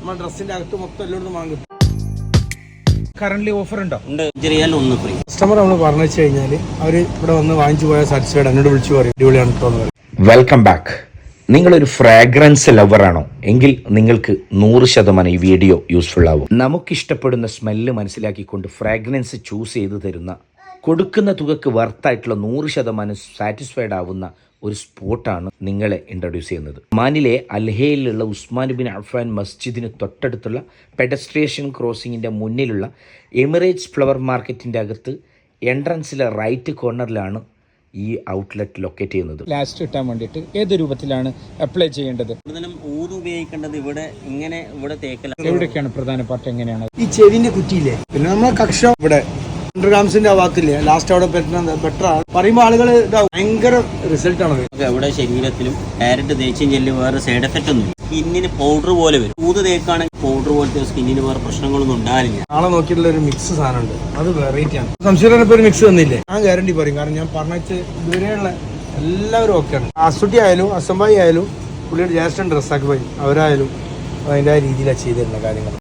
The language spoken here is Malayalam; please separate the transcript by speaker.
Speaker 1: നമ്മുടെ ഡ്രസ്സിന്റെ അകത്ത് മൊത്തം എല്ലായിടത്തും വാങ്ങും
Speaker 2: കറന്റ് ഓഫർ ഉണ്ടോ?
Speaker 3: ഉണ്ട്. ചെറിയാൽ ഒന്ന് ഫ്രീ
Speaker 1: കസ്റ്റമർ നമ്മൾ പറഞ്ഞു കഴിഞ്ഞാൽ അവർ ഇവിടെ വന്ന് വാങ്ങിച്ചു പോയാൽ സാറ്റിസ്ഫൈഡ് എന്നോട് വിളിച്ചു പറയും. അടിപൊളിയാണ് തോന്നുന്നത്.
Speaker 4: വെൽക്കം ബാക്ക് നിങ്ങളൊരു ഫ്രാഗ്രൻസ് ലവറാണോ എങ്കിൽ നിങ്ങൾക്ക് നൂറ് ശതമാനം ഈ വീഡിയോ യൂസ്ഫുൾ ആവും. നമുക്കിഷ്ടപ്പെടുന്ന സ്മെല്ല് മനസ്സിലാക്കിക്കൊണ്ട് ഫ്രാഗ്രൻസ് ചൂസ് ചെയ്ത് തരുന്ന കൊടുക്കുന്ന തുകക്ക് വർത്തായിട്ടുള്ള നൂറ് ശതമാനം സാറ്റിസ്ഫൈഡ് ആവുന്ന ഒരു സ്പോട്ടാണ് നിങ്ങളെ ഇൻട്രൊഡ്യൂസ് ചെയ്യുന്നത്. മാനിലെ അൽഹയിലുള്ള ഉസ്മാൻ ബിൻ അഫ്ഫാൻ മസ്ജിദിന് തൊട്ടടുത്തുള്ള പെഡസ്ട്രേഷൻ ക്രോസിങ്ങിന്റെ മുന്നിലുള്ള എമിറേറ്റ്സ് ഫ്ലവർ മാർക്കറ്റിന്റെ അകത്ത് എൻട്രൻസിലെ റൈറ്റ് കോർണറിലാണ് ഈ ഔട്ട്ലെറ്റ് ലൊക്കേറ്റ് ചെയ്യുന്നത്.
Speaker 2: ലാസ്റ്റ് കിട്ടാൻ വേണ്ടിയിട്ട് ഏത് രൂപത്തിലാണ് അപ്ലൈ ചെയ്യേണ്ടത്?
Speaker 3: കൂടുതലും ഊത് ഉപയോഗിക്കേണ്ടത് ഇവിടെ ഇങ്ങനെ ഇവിടെ തേക്കല
Speaker 2: എവിടെയൊക്കെയാണ് പ്രധാനപ്പെട്ട എങ്ങനെയാണ്?
Speaker 1: ഈ ചെവിന്റെ കുറ്റിയില്ലേ? പിന്നെ നമ്മളെ കക്ഷ ഇവിടെ ഹൺഡ്രഡ് ഗ്രാംസിന്റെ ഭാഗത്തില്ലേ ലാസ്റ്റ് അവിടെ ബെറ്റർ ആണ് പറയുമ്പോൾ ആളുകൾ ഭയങ്കര റിസൾട്ട് ആണ്
Speaker 3: എവിടെ ശരീരത്തിലും ഡയറക്റ്റ് തേച്ചും ചെല്ലി വേറെ സൈഡ് എഫക്റ്റ് ഒന്നും സ്കിന്നിന് പൗഡർ പോലെ വരും. ഊത് തേക്കാണെങ്കിൽ പൗഡർ പോലത്തെ സ്കിന്നിന് വേറെ പ്രശ്നങ്ങളൊന്നും ഉണ്ടാവില്ല.
Speaker 1: നാളെ നോക്കിയിട്ടുള്ള ഒരു മിക്സ് സാധനം ഉണ്ട് അത് വെറൈറ്റി ആണ്. സംശയം ഇപ്പൊ ഒരു മിക്സ് തന്നില്ലേ ഞാൻ ഗ്യാരണ്ടി പറയും. കാരണം ഞാൻ പറഞ്ഞിട്ട് ഇതുവരെയുള്ള എല്ലാവരും ഓക്കെയാണ് അസുട്ടി ആയാലും അസംബായി ആയാലും പുള്ളിയുടെ ജ്യേഷ്ഠൻ ഡ്രസ്സാക്കി പോയി. അവരായാലും അതിന്റെ ആ രീതിയിലാണ് ചെയ്തിരുന്ന കാര്യങ്ങൾ